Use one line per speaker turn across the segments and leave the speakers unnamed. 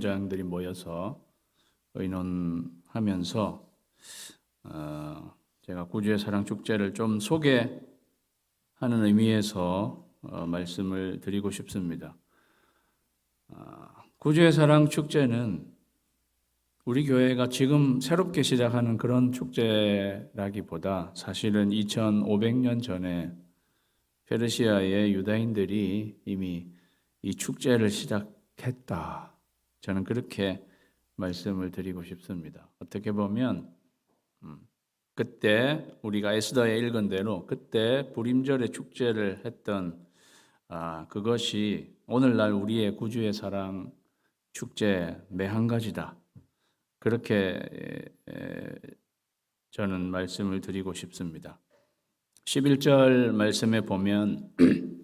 장들이 모여서 의논하면서 어, 제가 구주의 사랑 축제를 좀 소개하는 의미에서 어, 말씀을 드리고 싶습니다. 아, 구주의 사랑 축제는 우리 교회가 지금 새롭게 시작하는 그런 축제라기보다 사실은 2500년 전에 페르시아의 유다인들이 이미 이 축제를 시작했다. 저는 그렇게 말씀을 드리고 싶습니다. 어떻게 보면 음, 그때 우리가 에스더에 읽은 대로 그때 불임절의 축제를 했던 아, 그것이 오늘날 우리의 구주의 사랑 축제 매한 가지다. 그렇게 저는 말씀을 드리고 싶습니다. 11절 말씀에 보면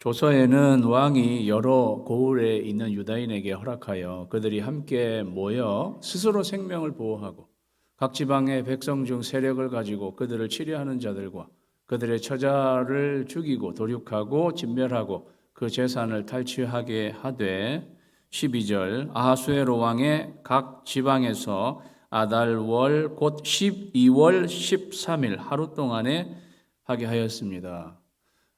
조서에는 왕이 여러 고을에 있는 유다인에게 허락하여 그들이 함께 모여 스스로 생명을 보호하고 각 지방의 백성 중 세력을 가지고 그들을 치료하는 자들과 그들의 처자를 죽이고 도륙하고 진멸하고 그 재산을 탈취하게 하되 12절 아하수에로 왕의 각 지방에서 아달월 곧 12월 13일 하루 동안에 하게 하였습니다.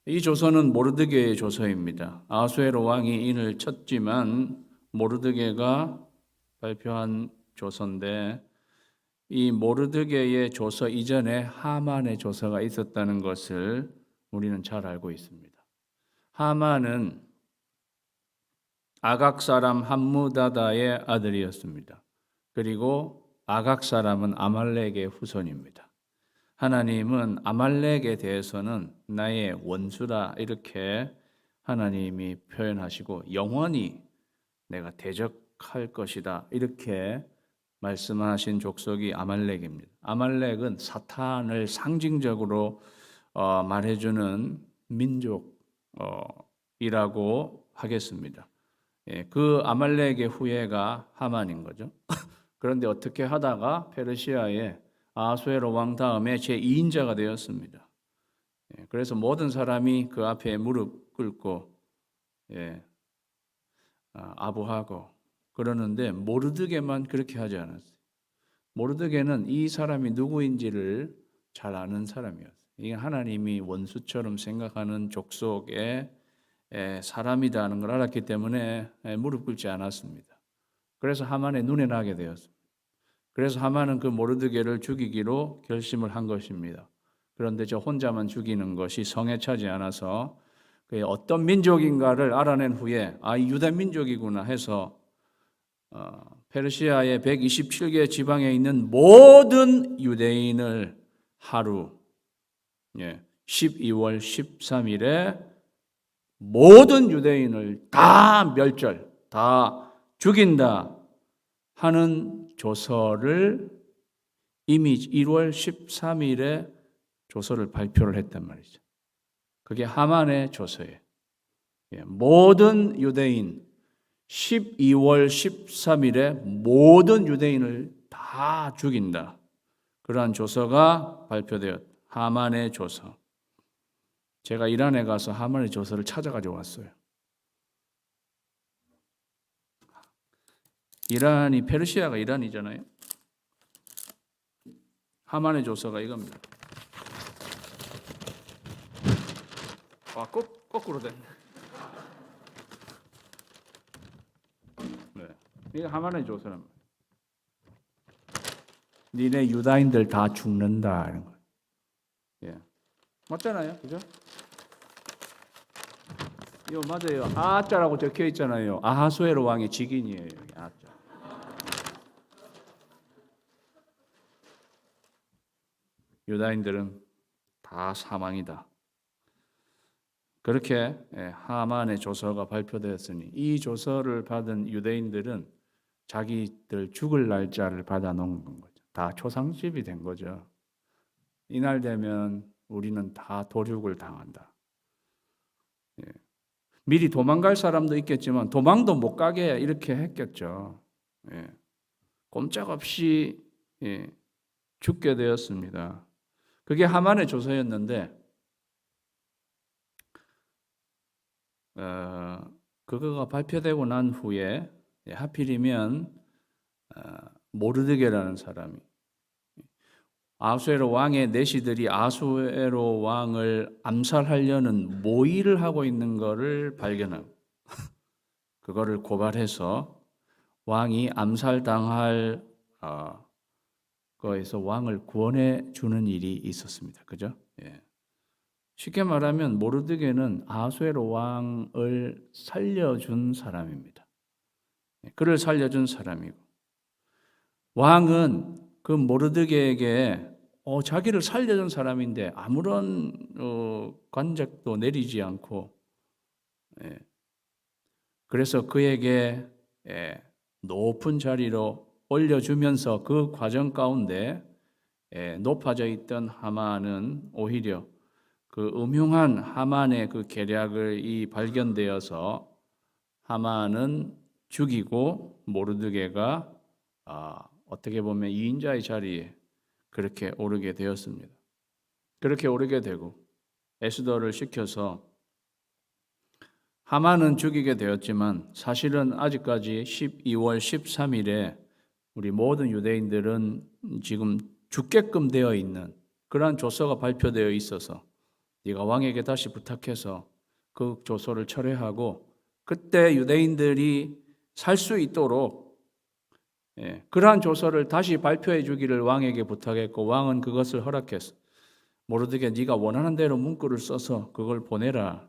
이 조서는 모르드게의 조서입니다. 아하수에로 왕이 인을 쳤지만 모르드게가 발표한 조서인데 이 모르드게의 조서 이전에 하만의 조서가 있었다는 것을 우리는 잘 알고 있습니다. 하만은 아각 사람 함무다다의 아들이었습니다. 그리고 아각 사람은 아말렉의 후손입니다. 하나님은 아말렉에 대해서는 나의 원수다 이렇게 하나님이 표현하시고 영원히 내가 대적할 것이다 이렇게 말씀하신 족속이 아말렉입니다. 아말렉은 사탄을 상징적으로 어, 말해주는 민족이라고 하겠습니다. 예, 그 아말렉의 후예가 하만인 거죠. 그런데 어떻게 하다가 페르시아의 아수에로 왕 다음에 제 2인자가 되었습니다. 예, 그래서 모든 사람이 그 앞에 무릎 꿇고 예, 아, 아부하고 그러는데 모르드게만 그렇게 하지 않았어요. 모르드게는 이 사람이 누구인지를 잘 아는 사람이었어요. 이게 하나님이 원수처럼 생각하는 족속의 사람이다는 걸 알았기 때문에 무릎 꿇지 않았습니다. 그래서 하만의 눈에 나게 되었습니다. 그래서 하만은 그 모르드게를 죽이기로 결심을 한 것입니다. 그런데 저 혼자만 죽이는 것이 성에 차지 않아서 그의 어떤 민족인가를 알아낸 후에 아 유다 민족이구나 해서 어, 페르시아의 127개 지방에 있는 모든 유대인을 하루 예, 12월 13일에 모든 유대인을 다 멸절, 다 죽인다 하는 조서를 이미 1월 13일에 조서를 발표를 했단 말이죠. 그게 하만의 조서예요. 예, 모든 유대인 12월 13일에 모든 유대인을 다 죽인다. 그러한 조서가 발표되었. 하만의 조서. 제가 이란에 가서 하만의 조서를 찾아가지고 왔어요. 이란이 페르시아가 이란이잖아요. 하만의 조서가 이겁니다. 와, 거, 거꾸로 됐네. 네. 이게 하만의 조서는 니네 유다인들 다 죽는다 이런 거. 예. 맞잖아요. 그죠? 이거 맞아요. 아자라고 적혀 있잖아요. 아하수에로 왕의 직인이에요. 아자. 유다인들은 다 사망이다. 그렇게 예, 하만의 조서가 발표되었으니 이 조서를 받은 유대인들은 자기들 죽을 날짜를 받아 놓은 거죠. 다 초상집이 된 거죠. 이날 되면 우리는 다 도륙을 당한다. 예. 미리 도망갈 사람도 있겠지만 도망도 못 가게 이렇게 했겠죠. 예. 꼼짝없이 예, 죽게 되었습니다. 그게 하만의 조서였는데 어, 그거가 발표되고 난 후에 예, 하필이면 어, 모르드게라는 사람이 아수에로 왕의 내시들이 아수에로 왕을 암살하려는 모의를 하고 있는 것을 발견하고 그거를 고발해서 왕이 암살당할 어, 거에서 왕을 구원해 주는 일이 있었습니다. 그죠? 예. 쉽게 말하면 모르드게는 아수에로 왕을 살려준 사람입니다. 예, 그를 살려준 사람이고 왕은 그 모르드게에게 어, 자기를 살려준 사람인데 아무런 어, 관적도 내리지 않고 예, 그래서 그에게 예, 높은 자리로 올려주면서 그 과정 가운데 예, 높아져 있던 하만은 오히려 그 음흉한 하만의 그 계략을 이 발견되어서 하만은 죽이고 모르드게가 아, 어떻게 보면 이인자의 자리에 그렇게 오르게 되었습니다. 그렇게 오르게 되고 에스더를 시켜서 하만은 죽이게 되었지만 사실은 아직까지 12월 13일에 우리 모든 유대인들은 지금 죽게끔 되어 있는 그러한 조서가 발표되어 있어서 네가 왕에게 다시 부탁해서 그 조서를 철회하고 그때 유대인들이 살 수 있도록 예, 그러한 조서를 다시 발표해 주기를 왕에게 부탁했고 왕은 그것을 허락했어. 모르드게 네가 원하는 대로 문구를 써서 그걸 보내라.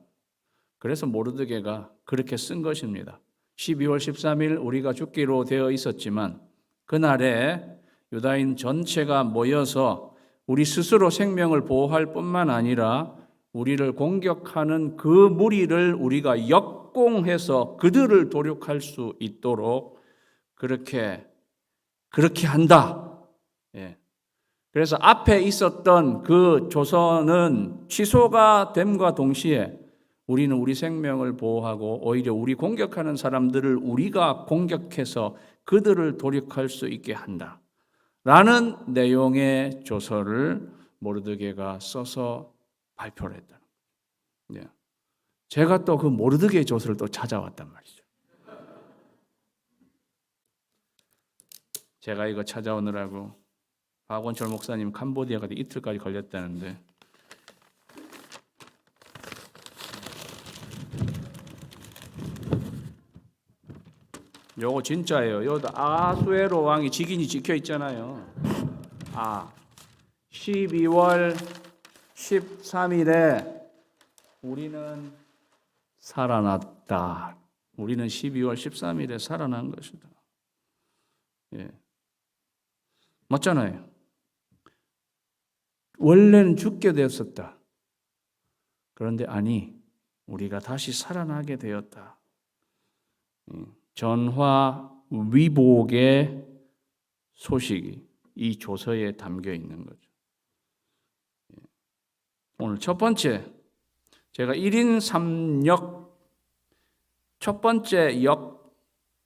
그래서 모르드게가 그렇게 쓴 것입니다. 12월 13일 우리가 죽기로 되어 있었지만 그날에 유다인 전체가 모여서 우리 스스로 생명을 보호할 뿐만 아니라 우리를 공격하는 그 무리를 우리가 역공해서 그들을 도륙할 수 있도록 그렇게 그렇게 한다. 예. 그래서 앞에 있었던 그 조선은 취소가 됨과 동시에 우리는 우리 생명을 보호하고 오히려 우리 공격하는 사람들을 우리가 공격해서 그들을 도륙할 수 있게 한다. 라는 내용의 조서를 모르드게가 써서 발표를 했다. 예. 제가 또 그 모르드게 조서를 또 찾아왔단 말이죠. 제가 이거 찾아오느라고 박원철 목사님 캄보디아 가서 이틀까지 걸렸다는데 요거 진짜예요. 요도 아수에로 왕이 직인이 찍혀 있잖아요. 아 12월 13일에 우리는 살아났다. 우리는 12월 13일에 살아난 것이다. 예. 맞잖아요. 원래는 죽게 되었었다. 그런데 아니, 우리가 다시 살아나게 되었다. 예. 전화 위복의 소식이 이 조서에 담겨 있는 거죠. 예. 오늘 첫 번째, 제가 1인 3역, 첫 번째 역,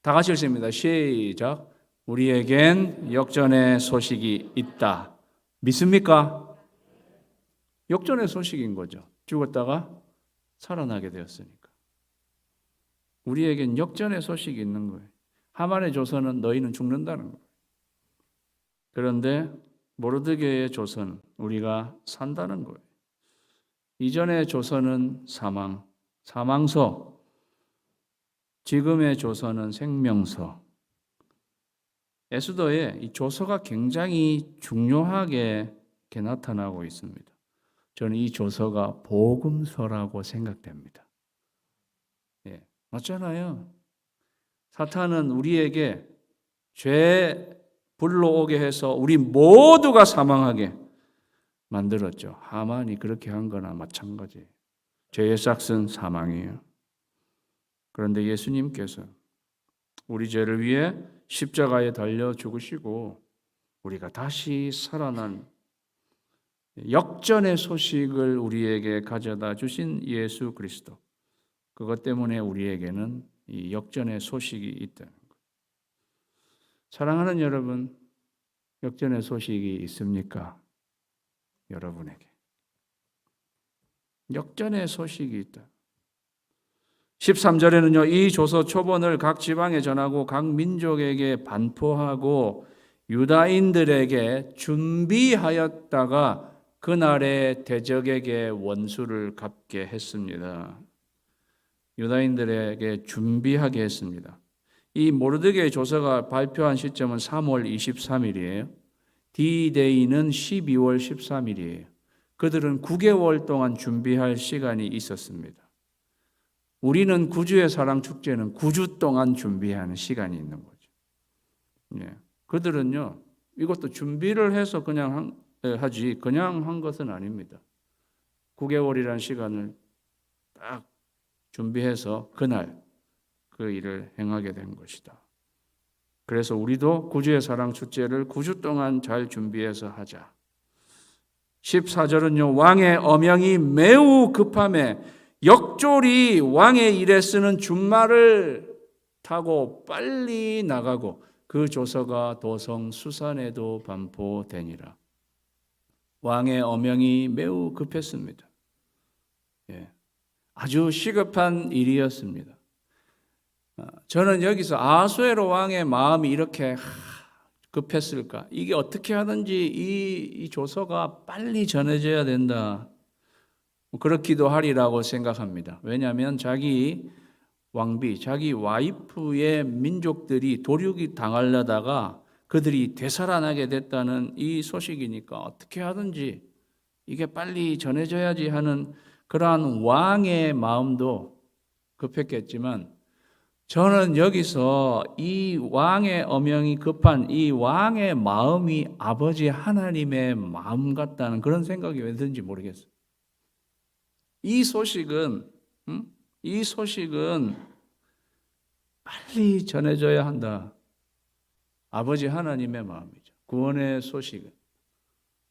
다 같이 읽습니다. 시작. 우리에겐 역전의 소식이 있다. 믿습니까? 역전의 소식인 거죠. 죽었다가 살아나게 되었으니까. 우리에겐 역전의 소식이 있는 거예요. 하만의 조선은 너희는 죽는다는 거예요. 그런데 모르드게의 조선 우리가 산다는 거예요. 이전의 조선은 사망, 사망서. 지금의 조선은 생명서. 에스더에 이 조서가 굉장히 중요하게 나타나고 있습니다. 저는 이 조서가 복음서라고 생각됩니다. 예, 맞잖아요. 사탄은 우리에게 죄 불러오게 해서 우리 모두가 사망하게 만들었죠. 하만이 그렇게 한 거나 마찬가지. 죄의 싹은 사망이에요. 그런데 예수님께서 우리 죄를 위해 십자가에 달려 죽으시고 우리가 다시 살아난 역전의 소식을 우리에게 가져다 주신 예수 그리스도. 그것 때문에 우리에게는 이 역전의 소식이 있다는 것. 사랑하는 여러분, 역전의 소식이 있습니까? 여러분에게. 역전의 소식이 있다. 13절에는요. 이 조서 초본을 각 지방에 전하고 각 민족에게 반포하고 유다인들에게 준비하였다가 그날의 대적에게 원수를 갚게 했습니다. 유다인들에게 준비하게 했습니다. 이 모르드게의 조서가 발표한 시점은 3월 23일이에요. D-Day는 12월 13일이에요. 그들은 9개월 동안 준비할 시간이 있었습니다. 우리는 구주의 사랑 축제는 9주 동안 준비하는 시간이 있는 거죠. 예. 그들은요, 이것도 준비를 해서 그냥 한, 에, 하지, 그냥 한 것은 아닙니다. 9개월이라는 시간을 딱 준비해서 그날 그 일을 행하게 된 것이다. 그래서 우리도 구주의 사랑 축제를 9주 동안 잘 준비해서 하자. 14절은요, 왕의 어명이 매우 급함에 역졸이 왕의 일에 쓰는 준말을 타고 빨리 나가고 그 조서가 도성 수산에도 반포되니라. 왕의 어명이 매우 급했습니다. 예. 아주 시급한 일이었습니다. 아, 저는 여기서 아수에로 왕의 마음이 이렇게 급했을까? 이게 어떻게 하든지 이, 이 조서가 빨리 전해져야 된다. 뭐 그렇기도 하리라고 생각합니다. 왜냐하면 자기 왕비, 자기 와이프의 민족들이 도륙이 당하려다가 그들이 되살아나게 됐다는 이 소식이니까 어떻게 하든지 이게 빨리 전해져야지 하는 그러한 왕의 마음도 급했겠지만 저는 여기서 이 왕의 어명이 급한 이 왕의 마음이 아버지 하나님의 마음 같다는 그런 생각이 왜 드는지 모르겠어요. 이 소식은 음? 이 소식은 빨리 전해져야 한다. 아버지 하나님의 마음이죠. 구원의 소식은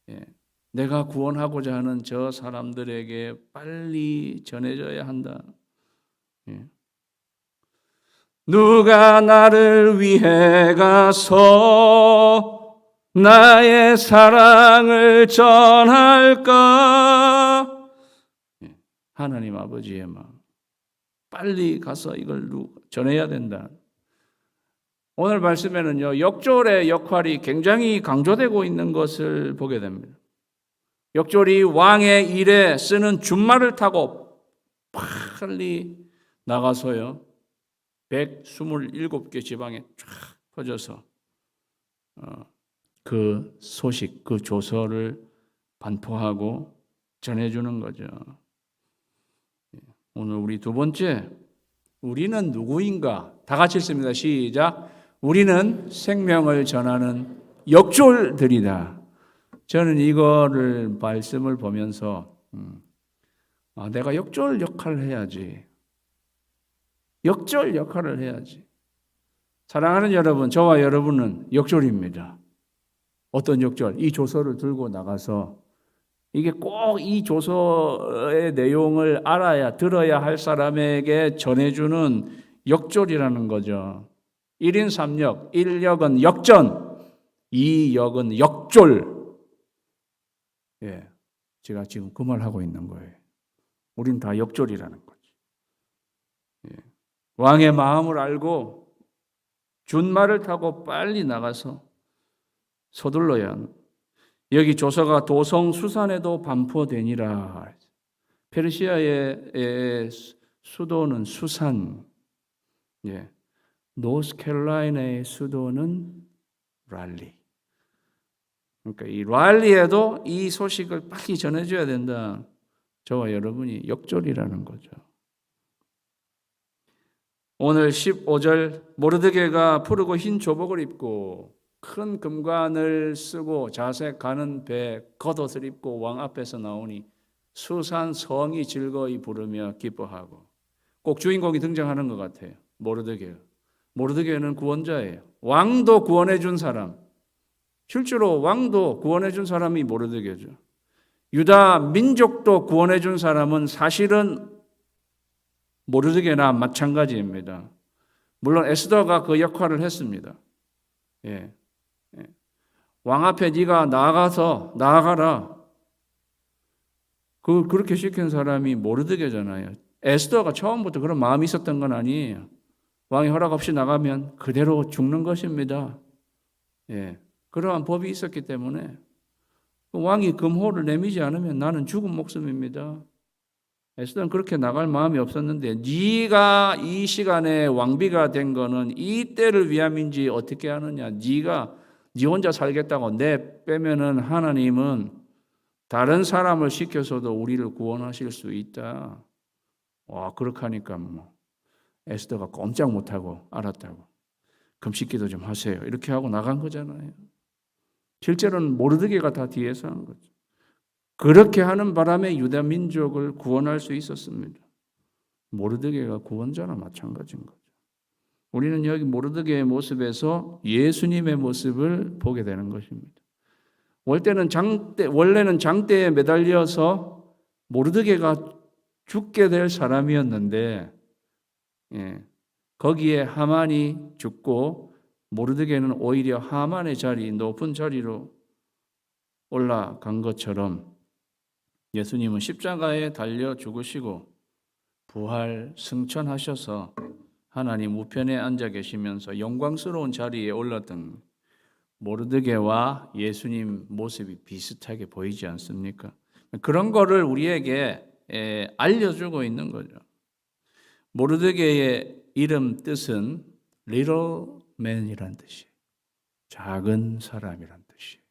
예. 내가 구원하고자 하는 저 사람들에게 빨리 전해져야 한다. 예. 누가 나를 위해 가서 나의 사랑을 전할까? 예, 하나님 아버지의 마음. 빨리 가서 이걸 전해야 된다. 오늘 말씀에는요, 역졸의 역할이 굉장히 강조되고 있는 것을 보게 됩니다. 역졸이 왕의 일에 쓰는 준말을 타고 빨리 나가서요, 127개 지방에 쫙 퍼져서 어, 그 소식, 그 조서를 반포하고 전해주는 거죠. 예, 오늘 우리 두 번째, 우리는 누구인가? 다 같이 읽습니다. 시작. 우리는 생명을 전하는 역졸들이다. 저는 이거를 말씀을 보면서 음, 아, 내가 역졸 역할을 해야지. 역졸 역할을 해야지. 사랑하는 여러분, 저와 여러분은 역졸입니다. 어떤 역졸? 이 조서를 들고 나가서 이게 꼭 이 조서의 내용을 알아야 들어야 할 사람에게 전해주는 역졸이라는 거죠. 1인 3역, 1역은 역전, 2역은 역졸. 예. 제가 지금 그 말 하고 있는 거예요. 우린 다 역졸이라는 거죠. 예. 왕의 마음을 알고 준말을 타고 빨리 나가서 서둘러야 하는. 여기 조서가 도성 수산에도 반포되니라. 페르시아의 수도는 수산. 예. 노스캐롤라이나의 수도는 랄리. 그러니까 이 랄리에도 이 소식을 빨리 전해줘야 된다. 저와 여러분이 역졸이라는 거죠. 오늘 15절 모르드게가 푸르고 흰 조복을 입고 큰 금관을 쓰고 자색 가는 배 겉옷을 입고 왕 앞에서 나오니 수산 성이 즐거이 부르며 기뻐하고 꼭 주인공이 등장하는 것 같아요. 모르드게. 모르드게는 구원자예요. 왕도 구원해 준 사람. 실제로 왕도 구원해 준 사람이 모르드게죠. 유다 민족도 구원해 준 사람은 사실은 모르드게나 마찬가지입니다. 물론 에스더가 그 역할을 했습니다. 예. 예. 왕 앞에 네가 나가서 나아가라. 그 그렇게 시킨 사람이 모르드게잖아요. 에스더가 처음부터 그런 마음이 있었던 건 아니에요. 왕이 허락 없이 나가면 그대로 죽는 것입니다. 예. 그러한 법이 있었기 때문에 왕이 금호를 내미지 않으면 나는 죽은 목숨입니다. 에스더는 그렇게 나갈 마음이 없었는데 네가 이 시간에 왕비가 된 거는 이 때를 위함인지 어떻게 하느냐? 네가 네 혼자 살겠다고 내 빼면은 하나님은 다른 사람을 시켜서도 우리를 구원하실 수 있다. 와 그렇게 하니까 뭐 에스더가 꼼짝 못하고 알았다고 금식기도 좀 하세요. 이렇게 하고 나간 거잖아요. 실제로는 모르드게가 다 뒤에서 한 거죠. 그렇게 하는 바람에 유다 민족을 구원할 수 있었습니다. 모르드게가 구원자나 마찬가지인 거죠. 우리는 여기 모르드게의 모습에서 예수님의 모습을 보게 되는 것입니다. 원래는 장대 원래는 장대에 매달려서 모르드게가 죽게 될 사람이었는데 예, 거기에 하만이 죽고 모르드게는 오히려 하만의 자리 높은 자리로 올라간 것처럼 예수님은 십자가에 달려 죽으시고 부활 승천하셔서 하나님 우편에 앉아 계시면서 영광스러운 자리에 올랐던 모르드게와 예수님 모습이 비슷하게 보이지 않습니까? 그런 거를 우리에게 에, 알려주고 있는 거죠. 모르드게의 이름 뜻은 little man이란 뜻이에요. 작은 사람이란 뜻이에요.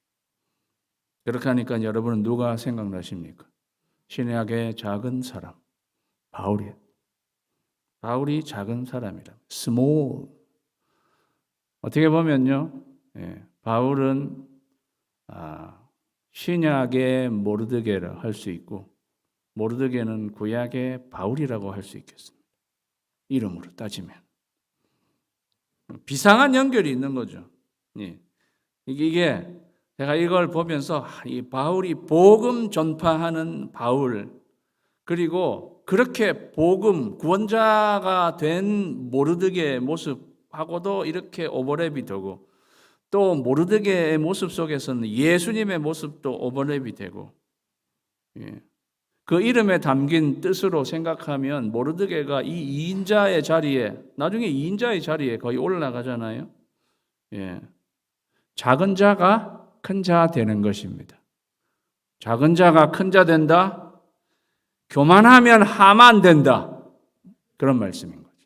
그렇게 하니까 여러분은 누가 생각나십니까? 신약의 작은 사람, 바울이에요. 바울이 작은 사람이라. small. 어떻게 보면요, 예, 바울은 아, 신약의 모르드게를 할수 있고 모르드게는 구약의 바울이라고 할 수 있겠습니다. 이름으로 따지면 비상한 연결이 있는 거죠. 예. 이게 제가 이걸 보면서 아, 이 바울이 복음 전파하는 바울 그리고 그렇게 복음 구원자가 된 모르드게의 모습하고도 이렇게 오버랩이 되고 또 모르드게의 모습 속에서는 예수님의 모습도 오버랩이 되고 예. 그 이름에 담긴 뜻으로 생각하면 모르드게가 이 2인자의 자리에 나중에 2인자의 자리에 거의 올라가잖아요. 예. 작은 자가 큰 자 되는 것입니다. 작은 자가 큰 자 된다. 교만하면 하만 된다. 그런 말씀인 거죠.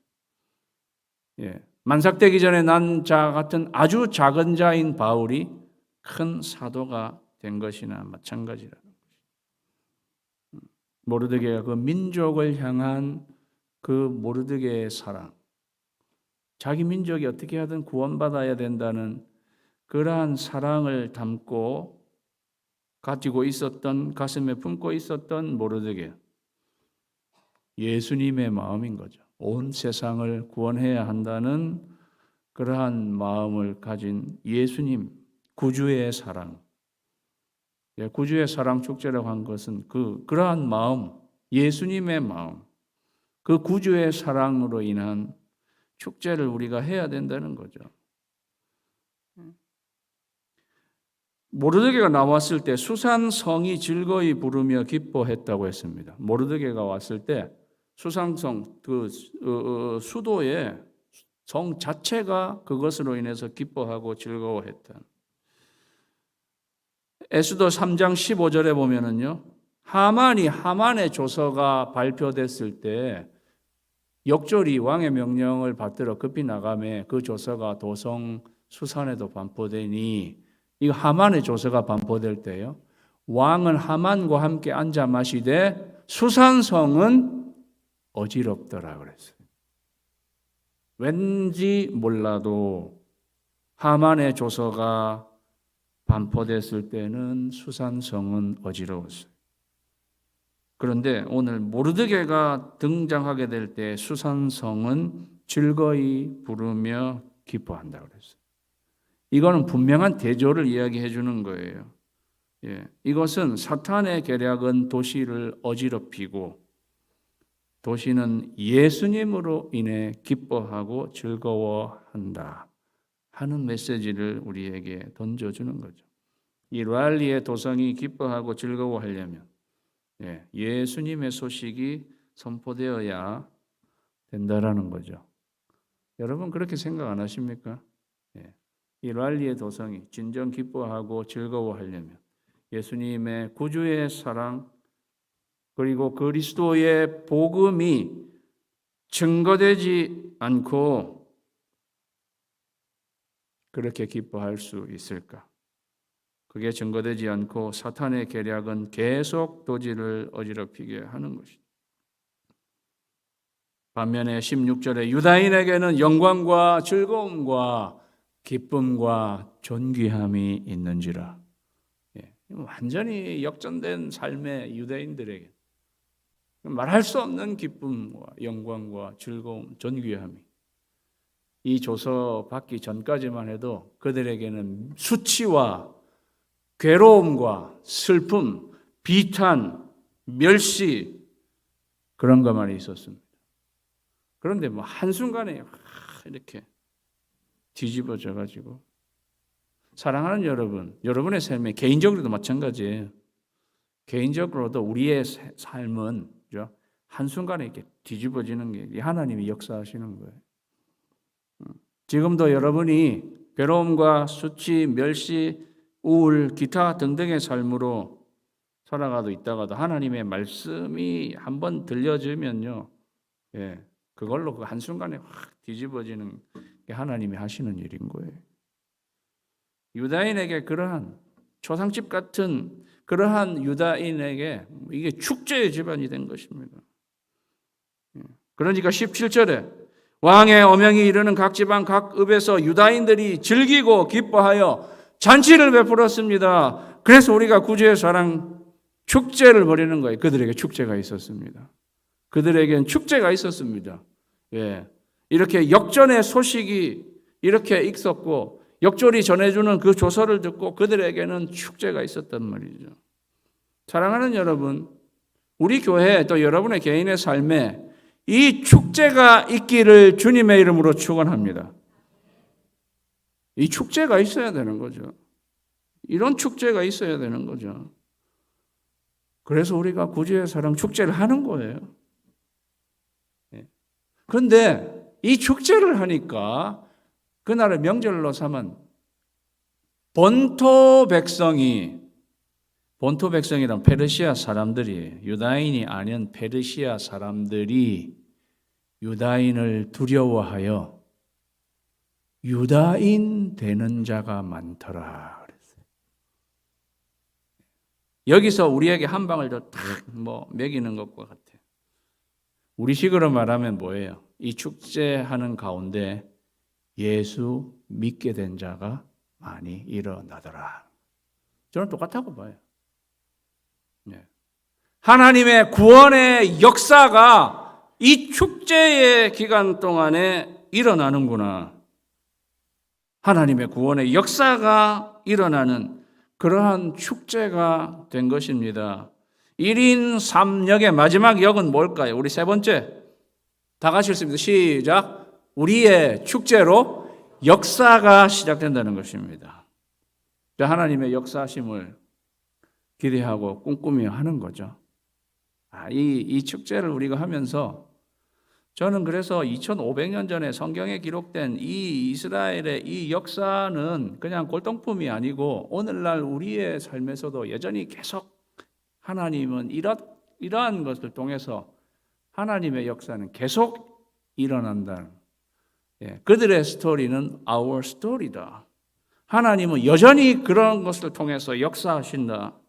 예. 만삭되기 전에 난 자 같은 아주 작은 자인 바울이 큰 사도가 된 것이나 마찬가지라. 모르드게가 그 민족을 향한 그 모르드게의 사랑, 자기 민족이 어떻게 하든 구원받아야 된다는 그러한 사랑을 담고 가지고 있었던 가슴에 품고 있었던 모르드게 예수님의 마음인 거죠. 온 세상을 구원해야 한다는 그러한 마음을 가진 예수님 구주의 사랑. 예, 구주의 사랑 축제라고 한 것은 그 그러한 마음, 예수님의 마음, 그 구주의 사랑으로 인한 축제를 우리가 해야 된다는 거죠. 모르드게가 나왔을 때 수산 성이 즐거이 부르며 기뻐했다고 했습니다. 모르드게가 왔을 때 수상성 그 어, 어, 수도의 성 자체가 그것으로 인해서 기뻐하고 즐거워했다. 에스더 3장 15절에 보면은요. 하만이 하만의 조서가 발표됐을 때 역졸이 왕의 명령을 받들어 급히 나가매 그 조서가 도성 수산에도 반포되니 이 하만의 조서가 반포될 때요. 왕은 하만과 함께 앉아 마시되 수산성은 어지럽더라 그랬어요. 왠지 몰라도 하만의 조서가 반포됐을 때는 수산성은 어지러웠어요. 그런데 오늘 모르드게가 등장하게 될 때 수산성은 즐거이 부르며 기뻐한다 그랬어요. 이거는 분명한 대조를 이야기해 주는 거예요. 예, 이것은 사탄의 계략은 도시를 어지럽히고 도시는 예수님으로 인해 기뻐하고 즐거워한다 하는 메시지를 우리에게 던져주는 거죠. 이 랄리의 도성이 기뻐하고 즐거워하려면 예, 예수님의 소식이 선포되어야 된다라는 거죠. 여러분 그렇게 생각 안 하십니까? 예. 이 랄리의 도성이 진정 기뻐하고 즐거워하려면 예수님의 구주의 사랑 그리고 그리스도의 복음이 증거되지 않고 그렇게 기뻐할 수 있을까? 그게 증거되지 않고 사탄의 계략은 계속 도지를 어지럽히게 하는 것이다. 반면에 16절에 유다인에게는 영광과 즐거움과 기쁨과 존귀함이 있는지라. 예, 완전히 역전된 삶의 유대인들에게 말할 수 없는 기쁨과 영광과 즐거움, 존귀함이 이 조서 받기 전까지만 해도 그들에게는 수치와 괴로움과 슬픔, 비탄, 멸시 그런 것만 있었습니다. 그런데 뭐 한순간에 이렇게 뒤집어져 가지고 사랑하는 여러분, 여러분의 삶에 개인적으로도 마찬가지예요. 개인적으로도 우리의 삶은? 한순간에 이렇게 뒤집어지는 게 하나님이 역사하시는 거예요. 지금도 여러분이 괴로움과 수치, 멸시, 우울, 기타 등등의 삶으로 살아가도 있다가도 하나님의 말씀이 한번 들려지면요. 예. 그걸로 그 한순간에 확 뒤집어지는 게 하나님이 하시는 일인 거예요. 유다인에게 그러한 초상집 같은 그러한 유다인에게 이게 축제의 집안이 된 것입니다. 예. 그러니까 17절에 왕의 어명이 이르는 각 지방 각 읍에서 유다인들이 즐기고 기뻐하여 잔치를 베풀었습니다. 그래서 우리가 구주의 사랑 축제를 벌이는 거예요. 그들에게 축제가 있었습니다. 그들에겐 축제가 있었습니다. 예. 이렇게 역전의 소식이 이렇게 있었고 역졸이 전해주는 그 조서를 듣고 그들에게는 축제가 있었단 말이죠. 사랑하는 여러분, 우리 교회 또 여러분의 개인의 삶에 이 축제가 있기를 주님의 이름으로 축원합니다. 이 축제가 있어야 되는 거죠. 이런 축제가 있어야 되는 거죠. 그래서 우리가 구주의 사랑 축제를 하는 거예요. 그런데 이 축제를 하니까 그날을 명절로 삼은 본토 백성이 본토 백성이란 페르시아 사람들이 유다인이 아닌 페르시아 사람들이 유다인을 두려워하여 유다인 되는 자가 많더라. 여기서 우리에게 한 방을 더탁뭐 매기는 것과 같아. 우리식으로 말하면 뭐예요? 이 축제하는 가운데 예수 믿게 된 자가 많이 일어나더라. 저는 똑같다고 봐요. 네. 하나님의 구원의 역사가 이 축제의 기간 동안에 일어나는구나. 하나님의 구원의 역사가 일어나는 그러한 축제가 된 것입니다. 1인 3역의 마지막 역은 뭘까요? 우리 세 번째. 다 같이 읽습니다. 시작. 우리의 축제로 역사가 시작된다는 것입니다. 하나님의 역사심을 기대하고 꿈꾸며 하는 거죠. 아, 이, 이 축제를 우리가 하면서 저는 그래서 2500년 전에 성경에 기록된 이 이스라엘의 이 역사는 그냥 골동품이 아니고 오늘날 우리의 삶에서도 여전히 계속 하나님은 이러, 이러한 것을 통해서 하나님의 역사는 계속 일어난다는 예, 그들의 스토리는 our story다. 하나님은 여전히 그런 것을 통해서 역사하신다.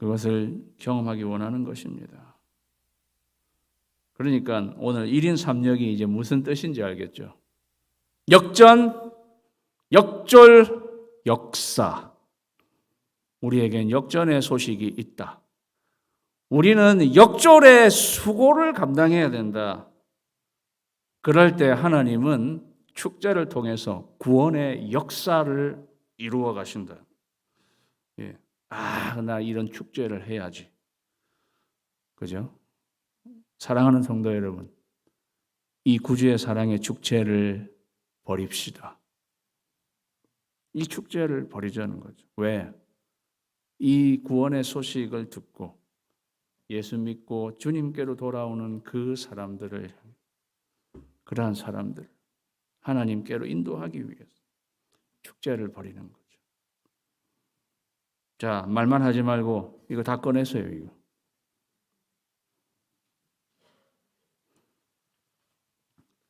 그것을 경험하기 원하는 것입니다. 그러니까 오늘 1인 3역이 이제 무슨 뜻인지 알겠죠? 역전, 역졸, 역사. 우리에겐 역전의 소식이 있다. 우리는 역졸의 수고를 감당해야 된다. 그럴 때 하나님은 축제를 통해서 구원의 역사를 이루어 가신다. 예. 아, 나 이런 축제를 해야지. 그죠? 사랑하는 성도 여러분, 이 구주의 사랑의 축제를 버립시다. 이 축제를 버리자는 거죠. 왜? 이 구원의 소식을 듣고 예수 믿고 주님께로 돌아오는 그 사람들을 그러한 사람들 하나님께로 인도하기 위해서 축제를 벌이는 거죠. 자, 말만 하지 말고 이거 다 꺼내세요, 이거.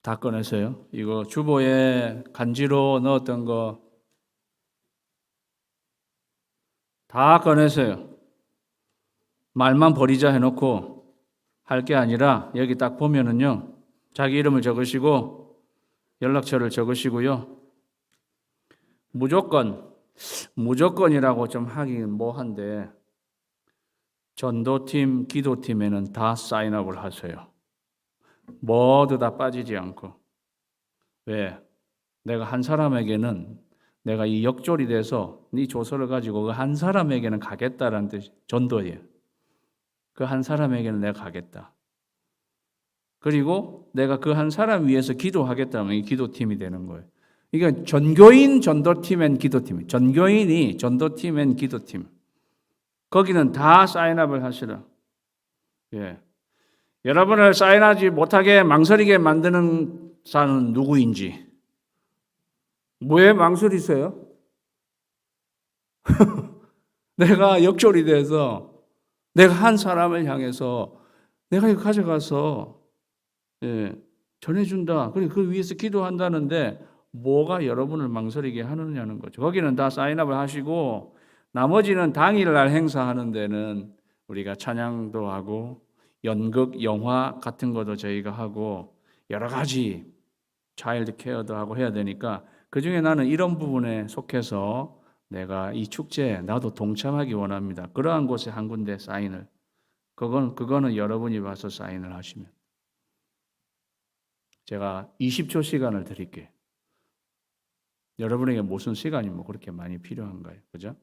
다 꺼내세요. 이거 주보에 간지로 넣었던 거 다 꺼내세요. 말만 버리자 해놓고 할 게 아니라 여기 딱 보면은요. 자기 이름을 적으시고 연락처를 적으시고요. 무조건 무조건이라고 좀 하긴 뭐한데 전도팀, 기도팀에는 다 사인업을 하세요. 모두 다 빠지지 않고 왜? 내가 한 사람에게는 내가 이 역졸이 돼서 네 조서를 가지고 그 한 사람에게는 가겠다라는 뜻이 전도예요. 그 한 사람에게는 내가 가겠다. 그리고 내가 그 한 사람 위해서 기도하겠다면 이 기도팀이 되는 거예요. 이건 전교인 전도팀엔 기도팀, 전교인이 전도팀엔 기도팀. 거기는 다 사인업을 하시라. 예. 여러분을 사인하지 못하게 망설이게 만드는 사는 누구인지. 뭐에 망설이세요? 내가 역졸이 돼서 내가 한 사람을 향해서 내가 이거 가져가서 예, 전해준다. 그리고 그 위해서 기도한다는데 뭐가 여러분을 망설이게 하느냐는 거죠. 거기는 다 사인업을 하시고 나머지는 당일날 행사하는 데는 우리가 찬양도 하고 연극, 영화 같은 것도 저희가 하고 여러 가지 차일드 케어도 하고 해야 되니까 그 중에 나는 이런 부분에 속해서 내가 이 축제에 나도 동참하기 원합니다. 그러한 곳에 한 군데 사인을 그건 그거는 여러분이 와서 사인을 하시면 제가 20초 시간을 드릴게요. 여러분에게 무슨 시간이 뭐 그렇게 많이 필요한가요? 그죠?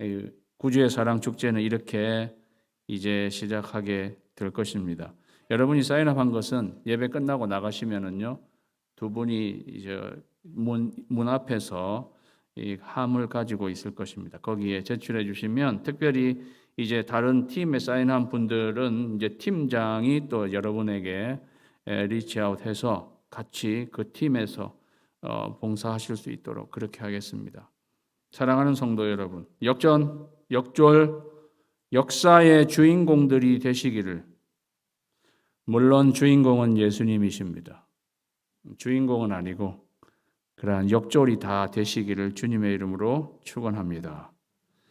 이 구주의 사랑 축제는 이렇게 이제 시작하게 될 것입니다. 여러분이 사인업한 것은 예배 끝나고 나가시면은요 두 분이 이제 문, 문 앞에서 이 함을 가지고 있을 것입니다. 거기에 제출해 주시면 특별히 이제 다른 팀에 사인한 분들은 이제 팀장이 또 여러분에게 리치아웃해서 같이 그 팀에서 어, 봉사하실 수 있도록 그렇게 하겠습니다. 사랑하는 성도 여러분, 역전, 역졸, 역사의 주인공들이 되시기를 물론 주인공은 예수님이십니다. 주인공은 아니고 그러한 역졸이 다 되시기를 주님의 이름으로 축원합니다.